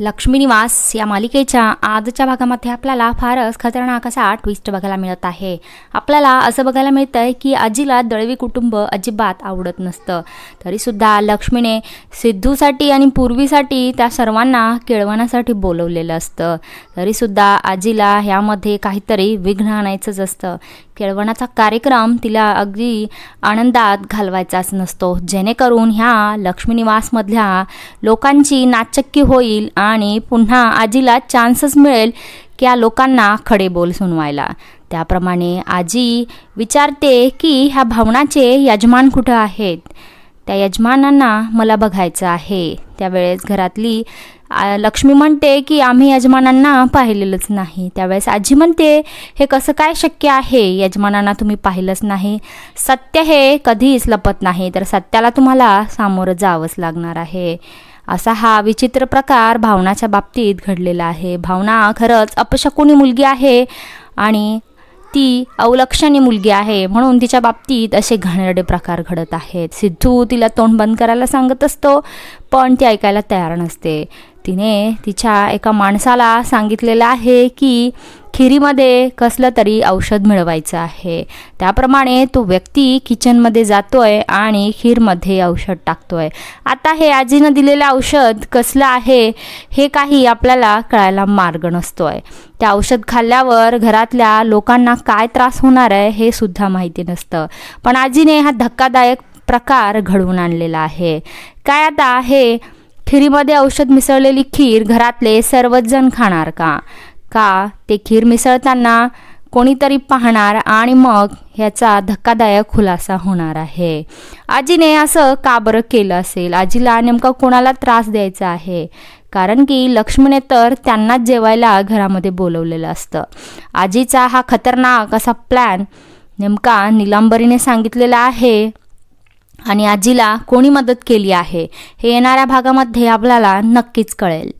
लक्ष्मीनिवास या मालिकेच्या आजच्या भागामध्ये आपल्याला फारच खतरनाक असा ट्विस्ट बघायला मिळत आहे. आपल्याला असं बघायला मिळतं आहे की आजीला दळवी कुटुंब अजिबात आवडत नसतं. तरीसुद्धा लक्ष्मीने सिद्धूसाठी आणि पूर्वीसाठी त्या सर्वांना केळवण्यासाठी बोलवलेलं असतं. तरीसुद्धा आजीला ह्यामध्ये काहीतरी विघ्न आणायचंच असतं. केळवणाचा कार्यक्रम तिला अगदी आनंदात घालवायचाच नसतो. जेणेकरून ह्या लक्ष्मीनिवासमधल्या लोकांची नाचक्की होईल आणि पुन्हा आजीला चान्सच मिळेल की लोकांना खडे बोल सुनवायला. त्याप्रमाणे आजी विचारते की ह्या भावनाचे यजमान कुठं आहेत? त्या यजमानांना मला बघायचं आहे. त्यावेळेस घरातली लक्ष्मी म्हणते की आम्ही यजमानांना पाहिलेलंच नाही. त्यावेळेस आजी म्हणते हे कसं काय शक्य आहे? यजमानांना तुम्ही पाहिलंच नाही. सत्य हे कधीच लपत नाही. तर सत्याला तुम्हाला सामोरं जावंच लागणार आहे. असा हा विचित्र प्रकार भावनाच्या बाबतीत घडलेला आहे. भावना खरंच अपशकुनी मुलगी आहे आणि ती अवलक्षणी मुलगी आहे म्हणून तिच्या बाबतीत असे घाणेरडे प्रकार घडत आहेत. सिद्धू तिला तोंड बंद करायला सांगत असतो पण ती ऐकायला तयार नसते. तिने तिच्या एका माणसाला सांगितलेलं आहे की खिरीमध्ये कसलं तरी औषध मिळवायचं आहे. त्याप्रमाणे तो व्यक्ती किचनमध्ये जातो आहे आणि खीरमध्ये औषध टाकतो आहे आता हे आजीनं दिलेलं औषध कसलं आहे हे काही आपल्याला कळायला मार्ग नसतो आहे ते औषध खाल्ल्यावर घरातल्या लोकांना काय त्रास होणार आहे हे सुद्धा माहिती नसतं. पण आजीने हा धक्कादायक प्रकार घडवून आणलेला आहे. काय आता हे खिरीमध्ये औषध मिसळलेली खीर घरातले सर्वच जण खाणार का? का ते खीर मिसळताना कोणीतरी पाहणार आणि मग ह्याचा धक्कादायक खुलासा होणार आहे? आजीने असं का बरं केलं असेल? आजीला नेमका कोणाला त्रास द्यायचा आहे? कारण की लक्ष्मीने तर त्यांनाच जेवायला घरामध्ये बोलवलेलं असतं. आजीचा हा खतरनाक असा प्लॅन नेमका निलांबरीने सांगितलेला आहे. आणि आजीला कोणी मदत केली आहे हे येणाऱ्या भागामध्ये आपल्याला नक्कीच कळेल.